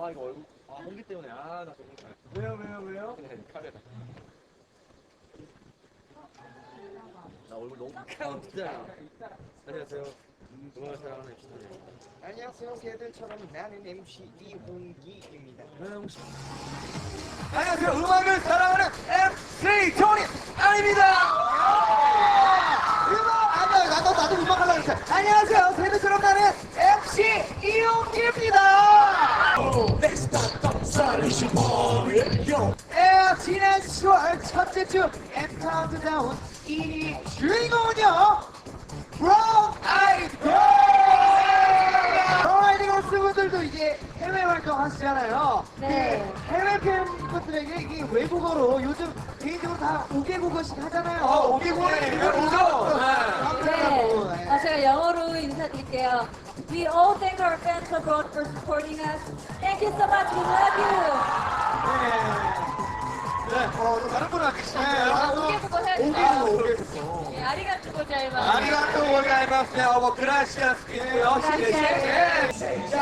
아 이거 얼굴 아 홍기 때문에 아나 정말 잘. 왜요 왜요 왜요? 네 카메라. 나 얼굴 너무 아 진짜. 안녕하세요. 음악을 사랑하는 엑스터입니다. 안녕하세요 걔들처럼 나는 MC 이홍기입니다 혹시 안녕하세요 음악을 사랑하는 MC 토니 아닙니다 음악 아니야 나도 나도 음악 하려고 했어 안녕하세요 걔들처럼 나는 MC 이홍기입니다 에, 지난 10월 첫째 주 M 카운트다운 1위 주인공은요 브라운 아이드 걸! 브라운 아이드 걸스 분들도 이제 해외 활동 하시잖아요. 네. 팬분들에게 이게 외국어로 요즘 개인적으로 다 5개국어씩 하잖아요. 어, 5개국어네, 외국어. 네. 네. 아, 제가 영어로 인사드릴게요. We all thank our fans abroad for supporting us. Thank you so much. We love you. 네. 어, 또 다른 분은 아시죠? 아, 5개국어 해야 돼요. 5개국어, 5개국어. 네, 아리가또 고자이마스. 아리가또 고자이마스. 어, 뭐, 그라시아스고요. 십입니다.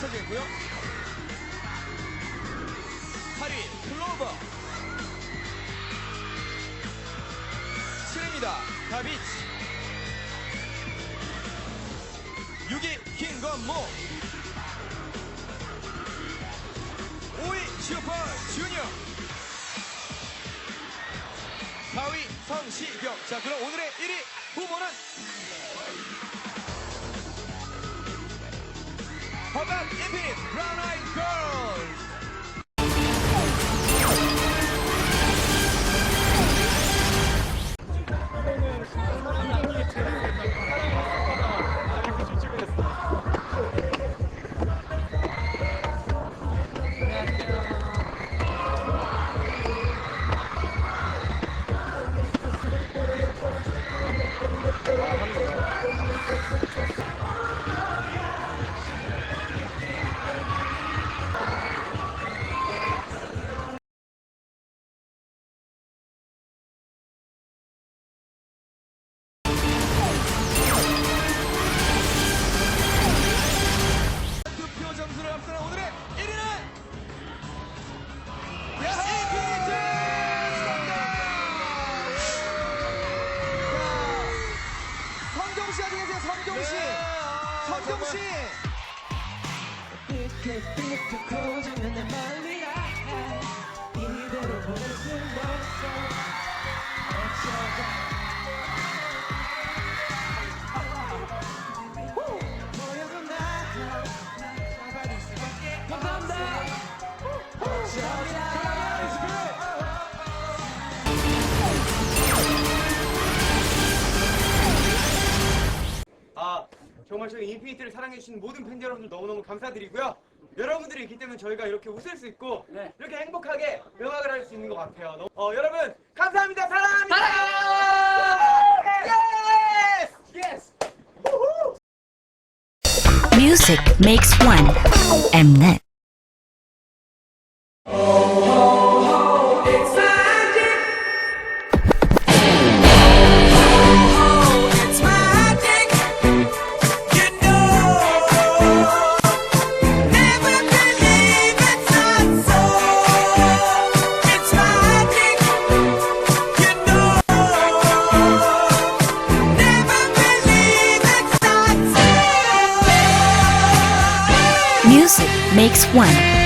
선정했고요. 8위 클로버. 7위입니다. 다비치. 6위 김건모. 5위 슈퍼 주니어. 4위 성시경. 자, 그럼 오늘의 1위 후보는 허각 인피니 성종 씨 어디 계세요? 성종 씨. 성종 씨. 정말 저희 인피니트를 사랑해주신 모든 팬 여러분들 너무너무 감사드리고요. 여러분들이 있기 때문에 저희가 이렇게 웃을 수 있고 이렇게 행복하게 음악을 할 수 있는 것 같아요. 너무- 어, 여러분 감사합니다. 사랑합니다. 예스! 예스! Music makes one. Mnet. Makes one.